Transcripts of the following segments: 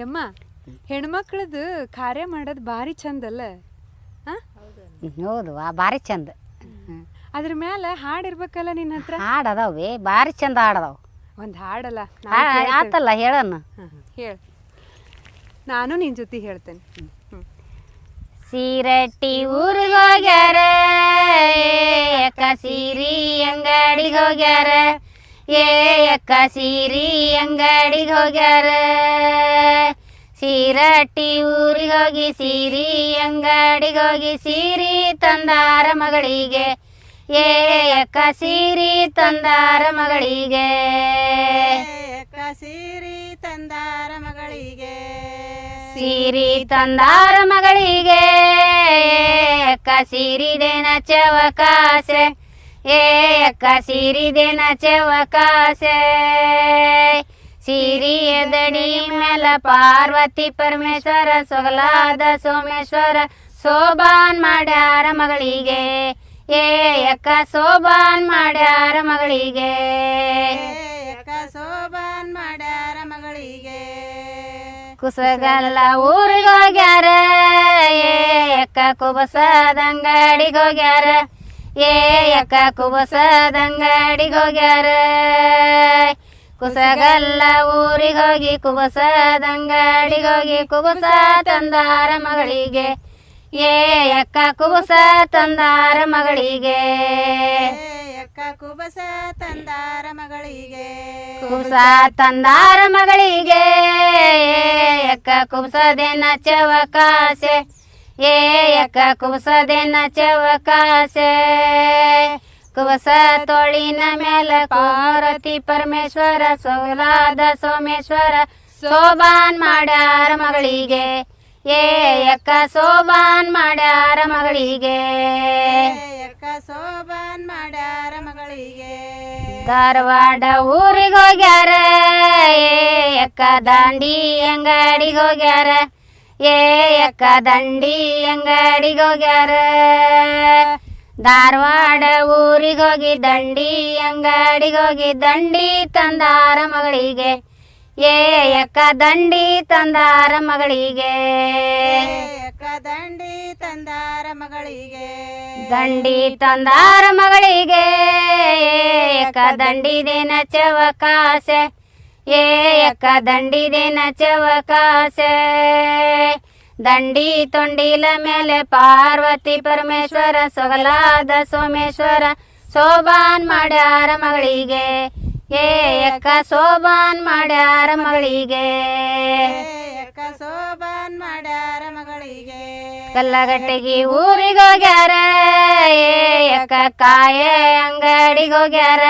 ಯಮ್ಮ ಹೆಣ್ಮಕ್ಳದ್ದು ಕಾರ್ಯ ಮಾಡೋದು ಭಾರಿ ಚಂದಲ್ಲ? ಹೌದು ಭಾರಿ ಚಂದ. ಅದ್ರ ಮೇಲೆ ಹಾಡಿರ್ಬೇಕಲ್ಲ ನಿನ್ನ ಹತ್ರ? ಹಾಡು ಅದಾವೆ ಭಾರಿ ಚಂದ ಹಾಡು ಒಂದು ಹಾಡಲ್ಲ ಆತಲ್ಲ ಹೇಳಣ್ಣ. ಹೇಳ. ನಾನು ನಿನ್ ಜೊತೆ ಹೇಳ್ತೇನೆ. ಸೀರಟ್ಟಿ ಊರಿಗೆ ಹೋಗ್ಯಾರ ಅಕ್ಕ ಸೀರಿ ಅಂಗಡಿಗೆ ಹೋಗ್ಯಾರ. ಏ ಅಕ್ಕ ಸೀರಿ ಅಂಗಡಿಗೆ ಹೋಗ್ಯಾರ. ಸೀರಟ್ಟಿ ಊರಿಗೆ ಹೋಗಿ ಸೀರಿ ಅಂಗಡಿಗೆ ಹೋಗಿ ಸೀರಿ ತಂದಾರ ಮಗಳಿಗೆ. ಏ ಅಕ್ಕ ಸೀರಿ ತಂದಾರ ಮಗಳಿಗೆ. ಅಕ್ಕ ಸೀರಿ ತಂದಾರ ಮಗಳಿಗೆ. ಸೀರಿ ತಂದಾರ ಮಗಳಿಗೆ. ಅಕ್ಕ ಸೀರಿದೇನ ಚವಕಾಸೆ ಏ ಅಕ್ಕ ಸೀರಿದೇನ ಚವಕಾಸೆ ಸೀರಿ ಎದಡಿ ಮೇಲ ಪಾರ್ವತಿ ಪರಮೇಶ್ವರ, ಸೊಗಲಾದ ಸೋಮೇಶ್ವರ, ಸೋಬಾನ್ ಮಾಡ್ಯಾರ ಮಗಳಿಗೆ. ಏ ಅಕ್ಕ, ಸೋಬಾನ್ ಮಾಡ್ಯಾರ ಮಗಳಿಗೆ. ಅಕ್ಕ ಸೋಬಾನ್ ಮಾಡ್ಯಾರ ಮಗಳಿಗೆ ಕುಸಗಲ್ಲ ಊರಿಗೋಗ್ಯಾರ. ಏ ಅಕ್ಕ ಕುಬಸದ ಅಂಗಡಿಗೆ ಹೋಗ್ಯಾರ ಏ ಅಕ್ಕ ಕುಬಸದಂಗಡಿಗೋಗ್ಯಾರ ಕುಸಗಲ್ಲ ಊರಿಗೆ ಹೋಗಿ ಕುಬಸದ ಅಂಗಡಿಗೆ ಹೋಗಿ ಕುಬಸ ತಂದಾರ ಮಗಳಿಗೆ. ಏ ಅಕ್ಕ ಕುಬಸ ತಂದಾರ ಮಗಳಿಗೆ. ಅಕ್ಕ ಕುಬಸ ತಂದಾರ ಮಗಳಿಗೆ. ಕುಬಸ ತಂದಾರ ಮಗಳಿಗೆ. ಅಕ್ಕ ಕುಬಸದೇನ ಚವಕಾಸೆ ಏ ಅಕ್ಕ ಕುಸದೆ ಚವಕಾಸೆ ಕುಸ ತೋಳಿನ ಮೇಲ ಪಾರ್ವತಿ ಪರಮೇಶ್ವರ ಸೋಲಾದ ಸೋಮೇಶ್ವರ ಸೋಬಾನ್ ಮಾಡ್ಯಾರ ಮಗಳಿಗೆ. ಏ ಸೋಬಾನ್ ಮಾಡ್ಯಾರ ಮಗಳಿಗೆ. ಸೋಬಾನ್ ಮಾಡ್ಯಾರ ಮಗಳಿಗೆ. ಧಾರವಾಡ ಊರಿಗೆ ಹೋಗ್ಯಾರ ದಾಂಡಿ ಅಂಗಡಿಗೆ ಹೋಗ್ಯಾರ ಏ ಅಕ್ಕ ದಂಡಿ ಅಂಗಡಿಗೆ ಹೋಗ್ಯಾರ. ಧಾರವಾಡ ಊರಿಗೆ ಹೋಗಿ ದಂಡಿ ಅಂಗಡಿಗೆ ಹೋಗಿ ದಂಡಿ ತಂದಾರ ಮಗಳಿಗೆ. ಏ ಅಕ್ಕ ದಂಡಿ ತಂದಾರ ಮಗಳಿಗೆ. ದಂಡಿ ತಂದಾರ ಮಗಳಿಗೆ. ದಂಡಿ ತಂದಾರ ಮಗಳಿಗೆ. ಏಕ ದಂಡಿದೇನ ಚವಕಾಸೆ ಏ ಅಕ್ಕ ದಂಡಿದೇನ ಚವಕಾಸೆ ದಂಡಿ ತೊಂಡಿಲ ಮೇಲೆ ಪಾರ್ವತಿ ಪರಮೇಶ್ವರ, ಸೊಗಲಾದ ಸೋಮೇಶ್ವರ ಶೋಭಾನ್ ಮಾಡ್ಯಾರ ಮಗಳಿಗೆ. ಏ ಅಕ್ಕ ಶೋಭಾನ್ ಮಾಡ್ಯಾರ ಮಗಳಿಗೆ ಸೋಬಾನ್ ಮಾಡ್ಯಾರ ಮಗಳಿಗೆ. ಕಲ್ಲಗಟ್ಟಿಗೆ ಊರಿಗೆ ಹೋಗ್ಯಾರ ಏ ಅಕ್ಕ ಕಾಯ ಅಂಗಡಿಗೆ ಹೋಗ್ಯಾರ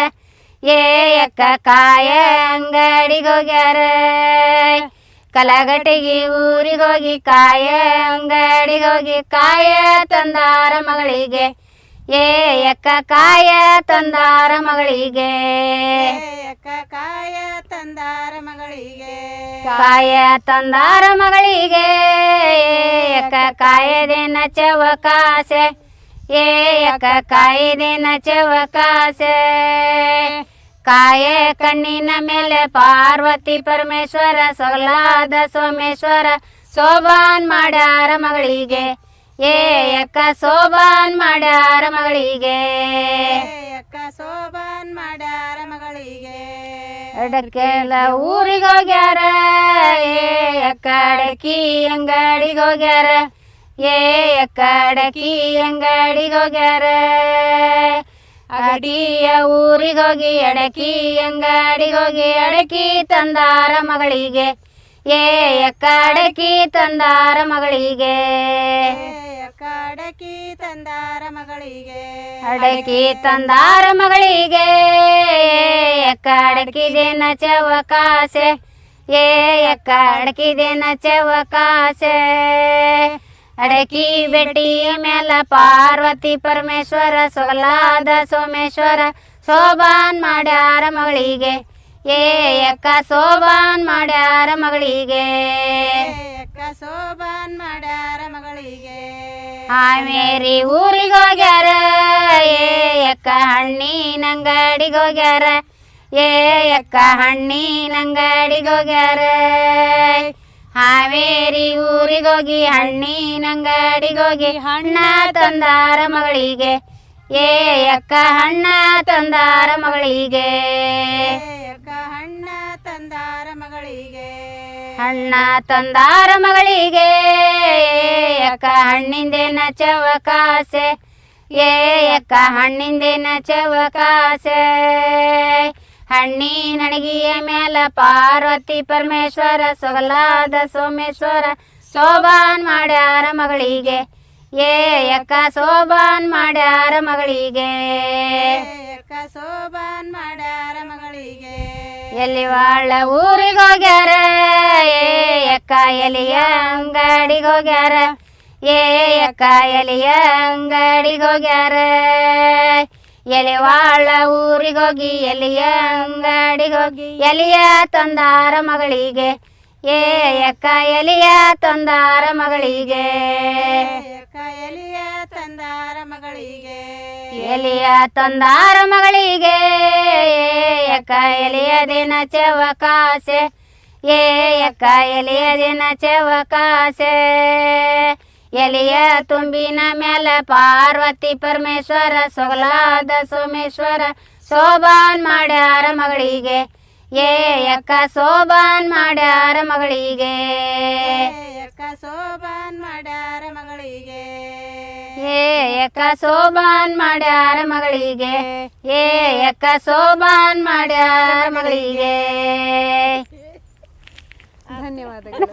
ಏ ಅಕ್ಕ ಕಾಯ ಅಂಗಡಿಗೆ ಹೋಗ್ಯಾರ ಊರಿಗೋಗಿ ಕಾಯ ಅಂಗಡಿಗೆ ಹೋಗಿ ಕಾಯ ತಂದಾರ ಮಗಳಿಗೆ. ಏ ಅಕ್ಕ ಕಾಯ ತಂದಾರ ಮಗಳಿಗೆ. ಅಕ್ಕ ಕಾಯ ತಂದಾರ ಮಗಳಿಗೆ. ಕಾಯ ತಂದಾರ ಮಗಳಿಗೆ. ಏಕ ಕಾಯದೇನ ಚವಕಾಸೆ ಏ ಅಕ್ಕ ಕಾಯದೇನ ಚವಕಾಸೆ ಕಾಯ ಕಣ್ಣಿನ ಮೇಲೆ ಪಾರ್ವತಿ ಪರಮೇಶ್ವರ ಸೊಗಲಾದ ಸೋಮೇಶ್ವರ ಶೋಭಾನ್ ಮಾಡ್ಯಾರ ಮಗಳಿಗೆ. ಏ ಅಕ್ಕ ಶೋಭಾನ್ ಮಾಡ್ಯಾರ ಮಗಳಿಗೆ. ಅಕ್ಕ ಸೋಬಾನ್ ಮಾಡ್ಯಾರ ಮಗಳಿಗೆ. ಅಡಕೆಲ್ಲ ಊರಿಗೆ ಹೋಗ್ಯಾರ. ಏ ಅಕ್ಕ ಅಡಕಿ ಅಂಗಡಿಗೆ ಹೋಗ್ಯಾರ. ಏ ಅಕ್ಕ ಅಡಕಿ ಅಂಗಡಿಗೆ ಹೋಗ್ಯಾರ. ಅಡಿಯ ಊರಿಗೋಗಿ ಅಡಕಿ ಅಂಗಡಿಗೋಗಿ ಅಡಕಿ ತಂದಾರ ಮಗಳಿಗೆ. ಏ ಅಡಕಿ ತಂದಾರ ಮಗಳಿಗೆ. ಅಡಕಿ ತಂದಾರ ಮಗಳಿಗೆ. ಅಡಕಿ ತಂದಾರ ಮಗಳಿಗೆ. ಅಡಕಿದೇನ ಚವಕಾಸೆ ಏ ಅಡಕಿದೇನ ಚವಕಾಸೆ ಅಡಕಿ ಬೆಟ್ಟಿಯ ಮೇಲ ಪಾರ್ವತಿ ಪರಮೇಶ್ವರ ಸೊಗಲಾದ ಸೋಮೇಶ್ವರ ಸೋಬಾನ್ ಮಾಡ್ಯಾರ ಮಗಳಿಗೆ. ಏ ಅಕ್ಕ ಶೋಭಾನ್ ಮಾಡ್ಯಾರ ಮಗಳಿಗೆ. ಅಕ್ಕ ಸೋಬಾನ್ ಮಾಡ್ಯಾರ ಮಗಳಿಗೆ. ಆಮೇರಿ ಊರಿಗೋಗ್ಯಾರ ಏ ಅಕ್ಕ ಹಣ್ಣಿನ ಅಂಗಡಿಗೆ ಹೋಗ್ಯಾರ. ಏ ಅಕ್ಕ ಹಣ್ಣಿನ ಅಂಗಡಿಗೆ ಹೋಗ್ಯಾರ. ಹಾವೇರಿ ಊರಿಗೋಗಿ ಹಣ್ಣಿನಂಗಡಿಗೋಗಿ ಹಣ್ಣ ತಂದಾರ ಮಗಳಿಗೆ. ಏ ಅಕ್ಕ ಹಣ್ಣ ತಂದಾರ ಮಗಳಿಗೆ. ಅಕ್ಕ ಹಣ್ಣ ತಂದಾರ ಮಗಳಿಗೆ. ಹಣ್ಣ ತಂದಾರ ಮಗಳಿಗೆ ಅಕ್ಕ ಹಣ್ಣಿಂದೇನ ಚವಕಾಸೆ ಏ ಅಕ್ಕ ಹಣ್ಣಿಂದೇನ ಚವಕಾಸೆ ಹಣ್ಣಿನಣಗಿಯ ಮೇಲ ಪಾರ್ವತಿ ಪರಮೇಶ್ವರ, ಸೊಗಲಾದ ಸೋಮೇಶ್ವರ ಶೋಭಾನ್ ಮಾಡ್ಯಾರ ಮಗಳಿಗೆ. ಏ ಅಕ್ಕ ಶೋಭಾನ್ ಮಾಡ್ಯಾರ ಮಗಳಿಗೆ. ಶೋಭಾನ್ ಮಾಡ್ಯಾರ ಮಗಳಿಗೆ ಎಲ್ಲಿ ವಾಳ ಊರಿಗೆ ಹೋಗ್ಯಾರ? ಏ ಅಕ್ಕ, ಎಲಿಯ ಅಂಗಡಿಗೆ ಹೋಗ್ಯಾರ? ಏ ಅಕ್ಕ, ಎಲಿಯ ಅಂಗಡಿಗೆ ಹೋಗ್ಯಾರ ಊರಿಗೋಗಿ, ಎಲಿಯ ಅಂಗಡಿಗೆ ಹೋಗಿ ಎಲಿಯ ತಂದಾರ ಮಗಳಿಗೆ. ಏ, ಅಕ್ಕ, ಎಲಿಯ ತಂದಾರ ಮಗಳಿಗೆ. ಎಲಿಯ ತಂದಾರ ಮಗಳಿಗೆ. ಎಲಿಯ ತಂದಾರ ಮಗಳಿಗೆ ಏ, ಅಕ್ಕ, ಎಲಿಯ ದಿನ ಚವಕಾಸೆ ಏ, ಅಕ್ಕ, ಎಲಿಯ ದಿನ ಚವಕಾಸೆ ಎಲಿಯ ತುಂಬಿನ ಮೇಲೆ ಪಾರ್ವತಿ ಪರಮೇಶ್ವರ ಸೊಗಲಾದ ಸೋಮೇಶ್ವರ ಶೋಭಾನ್ ಮಾಡ್ಯಾರ ಮಗಳಿಗೆ. ಏ ಅಕ್ಕ ಶೋಭಾನ್ ಮಾಡ್ಯಾರ ಮಗಳಿಗೆ. ಅಕ್ಕ ಶೋಭಾನ್ ಮಾಡ್ಯಾರ ಮಗಳಿಗೆ. ಏ ಅಕ್ಕ ಶೋಭಾನ್ ಮಾಡ್ಯಾರ ಮಗಳಿಗೆ. ಏ ಅಕ್ಕ ಶೋಭಾನ್ ಮಾಡ್ಯಾರ ಮಗಳಿಗೆ. ಧನ್ಯವಾದಗಳು.